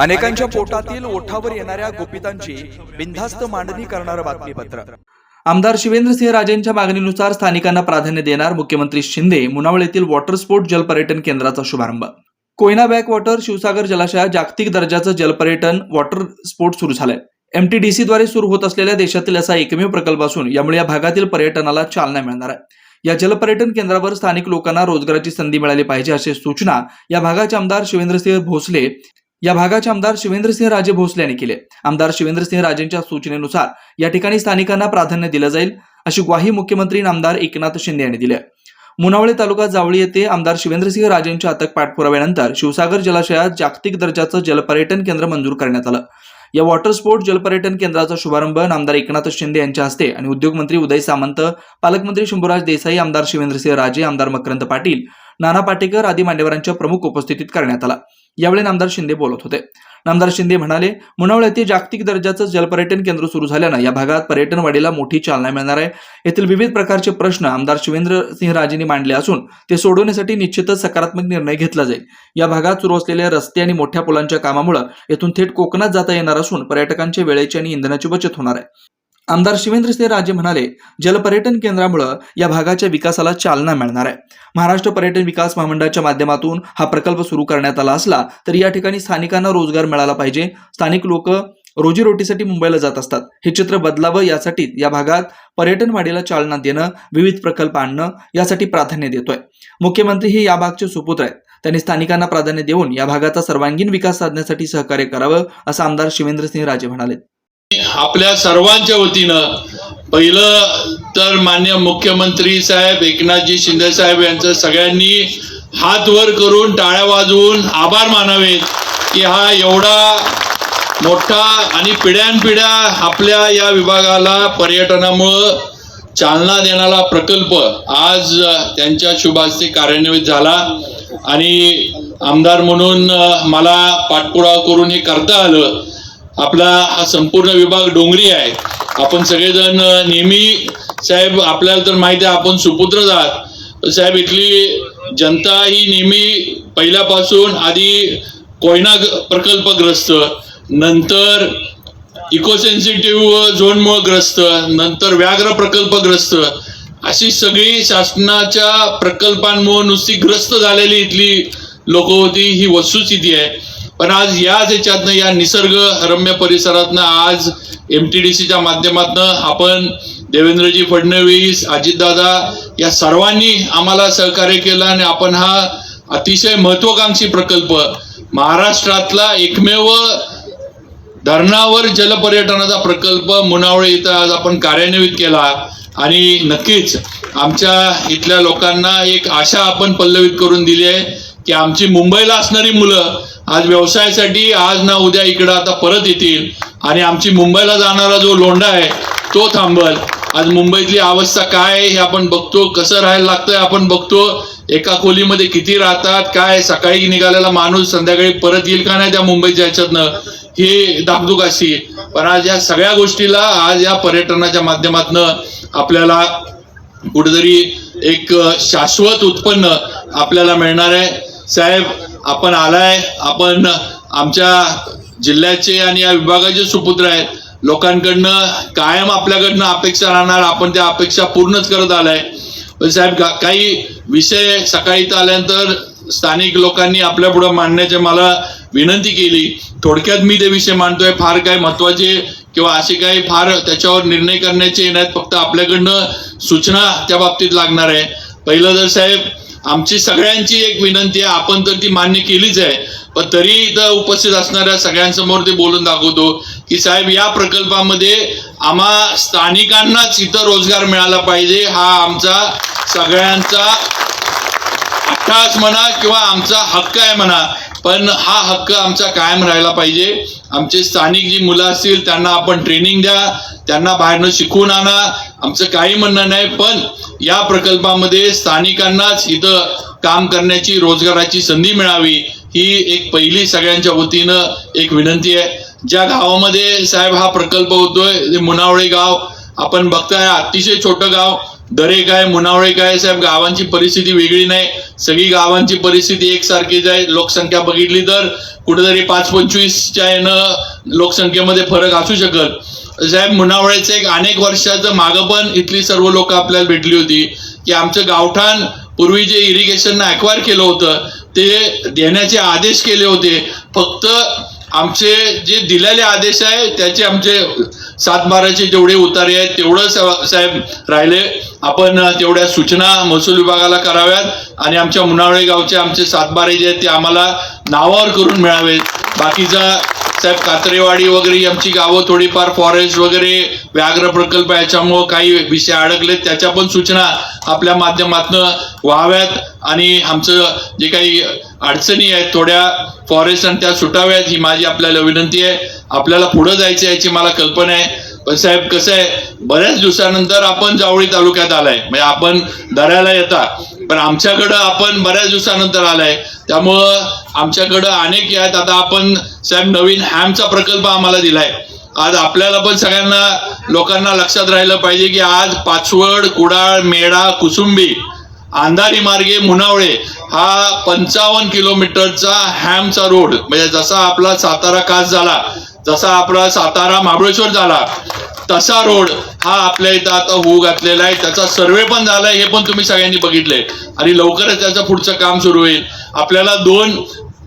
अनेकांच्या पोटातील ओठावर येणाऱ्या गोपितांची बिनधास्त मांडणी करणारं बातमीपत्र. आमदार शिवेंद्रसिंह राजेंच्या मागणीनुसार स्थानिकांना प्राधान्य देणार मुख्यमंत्री शिंदे मुनावळ येथील वॉटर स्पोर्ट जलपर्यटन केंद्राचा शुभारंभ. कोयना बॅकवॉटर शिवसागर जलाशयात जागतिक दर्जाचं जलपर्यटन वॉटर स्पोर्ट सुरू झालंय. एमटीडीसी द्वारे सुरू होत असलेल्या देशातील असा एकमेव प्रकल्प असून यामुळे या भागातील पर्यटनाला चालना मिळणार आहे. या जलपर्यटन केंद्रावर स्थानिक लोकांना रोजगाराची संधी मिळाली पाहिजे अशी सूचना या भागाचे आमदार शिवेंद्रसिंह भोसले या भागाचे आमदार शिवेंद्रसिंह राजे भोसले यांनी केले. आमदार शिवेंद्रसिंह राजेंच्या सूचनेनुसार या ठिकाणी स्थानिकांना प्राधान्य दिलं जाईल अशी ग्वाही मुख्यमंत्री आमदार एकनाथ शिंदे यांनी दिली मुनावळे तालुका जावळी येथे आमदार शिवेंद्रसिंह राजेंच्या अथक पाठपुराव्यानंतर शिवसागर जलाशयात जागतिक दर्जाचं जलपर्यटन केंद्र मंजूर करण्यात आलं. या वॉटर स्पोर्ट जलपर्यटन केंद्राचा शुभारंभ आमदार एकनाथ शिंदे यांच्या हस्ते आणि उद्योगमंत्री उदय सामंत पालकमंत्री शंभूराज देसाई आमदार शिवेंद्रसिंह राजे आमदार मकरंद पाटील नाना पाटेकर आदी मान्यवरांच्या प्रमुख उपस्थितीत करण्यात आला. यावेळी नामदार शिंदे बोलत होते. नामदार शिंदे म्हणाले मुनावळ येथे जागतिक दर्जाचं जलपर्यटन केंद्र सुरू झाल्यानं या भागात पर्यटन वाढीला मोठी चालना मिळणार आहे. येथील विविध प्रकारचे प्रश्न आमदार शिवेंद्र सिंह राजेंनी मांडले असून ते सोडवण्यासाठी निश्चितच सकारात्मक निर्णय घेतला जाईल. या भागात सुरू असलेल्या रस्ते आणि मोठ्या पुलांच्या कामामुळे येथून थेट कोकणात जाता येणार असून पर्यटकांच्या वेळेची आणि इंधनाची बचत होणार आहे. आमदार शिवेंद्रसिंह राजे म्हणाले जलपर्यटन केंद्रामुळे या भागाच्या विकासाला चालना मिळणार आहे. महाराष्ट्र पर्यटन विकास महामंडळाच्या माध्यमातून हा प्रकल्प सुरू करण्यात आला असला तरी या ठिकाणी स्थानिकांना रोजगार मिळाला पाहिजे. स्थानिक लोक रोजीरोटीसाठी मुंबईला जात असतात. हे चित्र बदलावं यासाठी या भागात पर्यटन वाढीला चालना देणं विविध प्रकल्प आणणं यासाठी प्राधान्य देतोय. मुख्यमंत्री हे या भागचे सुपुत्र आहेत. त्यांनी स्थानिकांना प्राधान्य देऊन या भागाचा सर्वांगीण विकास साधण्यासाठी सहकार्य करावं असं आमदार शिवेंद्रसिंह राजे म्हणाले. आपल्या सर्वांच्या वतीनं पहिलं तर मान्य मुख्यमंत्री साहेब एकनाथजी शिंदे साहेब यांचं सगळ्यांनी हात वर करून टाळ्या वाजवून आभार मानावेत की हा एवढा मोठा आणि पिढ्यानपिढ्या आपल्या या विभागाला पर्यटनामुळं चालना देणारा प्रकल्प आज त्यांच्या शुभास्ते कार्यान्वित झाला. आणि आमदार म्हणून मला पाठपुरावा करून हे करता आलं. आपला हा संपूर्ण विभाग डोंगरी आहे. आपण सगळेजण नेहमी साहेब आपल्याला तर माहिती आहे आपण सुपुत्र आहात. साहेब इथली जनता ही नेहमी पहिल्यापासून आधी कोयना प्रकल्पग्रस्त नंतर इको सेन्सिटिव्ह झोनमुळे ग्रस्त नंतर व्याघ्र प्रकल्पग्रस्त अशी सगळी शासनाच्या प्रकल्पांमुळे नुसती ग्रस्त झालेली इथली लोक होती ही वस्तुस्थिती आहे. पण आज याच याच्यातनं या निसर्ग रम्य परिसरातनं आज एम टी डी सीच्या माध्यमातनं आपण देवेंद्रजी फडणवीस अजितदादा या सर्वांनी आम्हाला सहकार्य केलं आणि आपण हा अतिशय महत्वाकांक्षी प्रकल्प महाराष्ट्रातला एकमेव धरणावर जलपर्यटनाचा प्रकल्प मुनावळे इथं आज आपण कार्यान्वित केला. आणि नक्कीच आमच्या इथल्या लोकांना एक आशा आपण पल्लवित करून दिली आहे की आमची मुंबईला असणारी मुलं आज व्यवसायासाठी आज ना उद्या इकडं आता परत येतील. आणि आमची मुंबईला जाणारा जो लोंढा आहे तो थांबल. आज मुंबईतली अवस्था काय आहे हे आपण बघतो. कसं राहायला लागतंय आपण बघतो. एका खोलीमध्ये किती राहतात काय सकाळी निघालेला माणूस संध्याकाळी परत येईल का नाही त्या मुंबईच्या ह्याच्यातनं ही धाकधूक अशी पण आज या सगळ्या गोष्टीला आज या पर्यटनाच्या माध्यमातनं आपल्याला कुठेतरी एक शाश्वत उत्पन्न आपल्याला मिळणार आहे. साहेब आपण आलाय आपण आमच्या जिल्ह्याचे आणि या विभागाचे सुपुत्र आहेत. लोकांकडनं कायम आपल्याकडनं अपेक्षा राहणार आपण त्या अपेक्षा पूर्णच करत आलाय. पण साहेब का- काही विषय सकाळी इथं आल्यानंतर स्थानिक लोकांनी आपल्या पुढे मांडण्याची मला विनंती केली. थोडक्यात मी ते विषय मांडतोय. फार काय महत्त्वाचे किंवा असे काही फार त्याच्यावर निर्णय करण्याचे नाहीत फक्त आपल्याकडनं सूचना त्या बाबतीत लागणार आहे. पहिलं तर साहेब आमची सगळ्यांची एक विनंती आहे. आपण तर ती मान्य केलीच आहे. पण तरी इथं उपस्थित असणाऱ्या सगळ्यांसमोर ते बोलून दाखवतो की साहेब या प्रकल्पामध्ये आम्हा स्थानिकांनाच इथं रोजगार मिळाला पाहिजे. हा आमचा सगळ्यांचा अट्टास म्हणा किंवा आमचा हक्क आहे म्हणा. पण हा हक्क आमचा कायम राहिला पाहिजे. आमचे स्थानिक जी मुलं असतील त्यांना आपण ट्रेनिंग द्या. त्यांना बाहेरनं शिकवून आणा. आमचं काही म्हणणं नाही पण या प्रकल्पामध्ये स्थानिकांनाच इथं काम करण्याची रोजगाराची संधी मिळावी ही एक पहिली सगळ्यांच्या वतीनं एक विनंती आहे. ज्या गावामध्ये साहेब हा प्रकल्प होतोय मुनावळे गाव आपण बघताय अतिशय छोटं गाव दरेक काय मुनावळे काय साहेब गावांची परिस्थिती वेगळी नाही. सगळी गावांची परिस्थिती एकसारखीच आहे. लोकसंख्या बघितली तर कुठेतरी पाच पंचवीसच्या यानं लोकसंख्येमध्ये फरक असू शकत साहेब मुनावळ्याचे एक अनेक वर्षाचं मागं पण इथली सर्व लोक आपल्याला भेटली होती की आमचं गावठाण पूर्वी जे इरिगेशन अक्वायर केलं होतं ते देण्याचे आदेश केले होते. फक्त आमचे जे दिलेले आदेश आहे त्याचे आमचे सातबाराचे जेवढे उतारे आहेत तेवढं साहेब राहिले. आपण तेवढ्या सूचना महसूल विभागाला कराव्यात आणि आमच्या मुनावळे गावचे आमचे सातबारे जे आहेत ते आम्हाला नावावर करून मिळावेत. बाकीचा साहेब कात्रेवाडी वगैरे आमची गावं थोडीफार फॉरेस्ट वगैरे व्याघ्र प्रकल्प याच्यामुळं काही विषय अडकलेत. त्याच्या पण सूचना आपल्या माध्यमातून व्हाव्यात आणि आमचं जे काही अडचणी आहेत थोड्या फॉरेस्ट आणि त्या सुटाव्यात ही माझी आपल्याला विनंती आहे. आपल्याला पुढं जायचं याची मला कल्पना आहे. पण साहेब कसं आहे बऱ्याच दिवसानंतर आपण जावळी तालुक्यात आलाय. म्हणजे आपण दऱ्याला येता पण आमच्याकडं आपण बऱ्याच दिवसानंतर आलाय. त्यामुळं आमच्याकडं अनेक आहेत. आता आपण साहेब नवीन हॅमचा प्रकल्प आम्हाला दिलाय. आज आपल्याला पण सगळ्यांना लोकांना लक्षात राहिलं पाहिजे की आज पाचवड कुडाळ मेढा कुसुंबी अंधारी मार्गे मुनावळे हा पंचावन्न किलोमीटरचा हॅमचा रोड म्हणजे जसा आपला सातारा कास झाला जसा आपला सातारा महाबळेश्वर झाला तसा रोड हा आपल्या इथं आता होऊ घातलेला आहे. त्याचा सर्वे पण झालाय हे पण तुम्ही सगळ्यांनी बघितलंय. आणि लवकरच त्याचं पुढचं काम सुरू होईल. आपल्याला दोन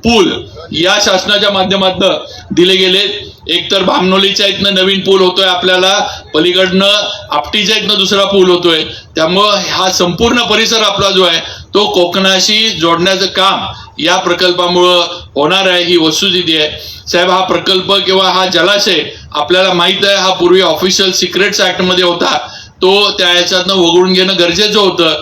पूल या शासनाच्या माध्यमातून दिले गेले. एक तर भामनोलीच्या इथनं नवीन पूल होतोय आपल्याला पलीकडनं आपटीच्या इथनं दुसरा पूल होतोय. त्यामुळं हा संपूर्ण परिसर आपला जो आहे तो कोकणाशी जोडण्याचं काम या प्रकल्पामुळं होणार आहे ही वस्तुस्थिती आहे. साहेब हा प्रकल्प किंवा हा जलाशय आपल्याला माहीत आहे हा पूर्वी ऑफिशियल सिक्रेट्स ऍक्टमध्ये होता. तो त्या याच्यातनं वगळून घेणं गरजेचं होतं.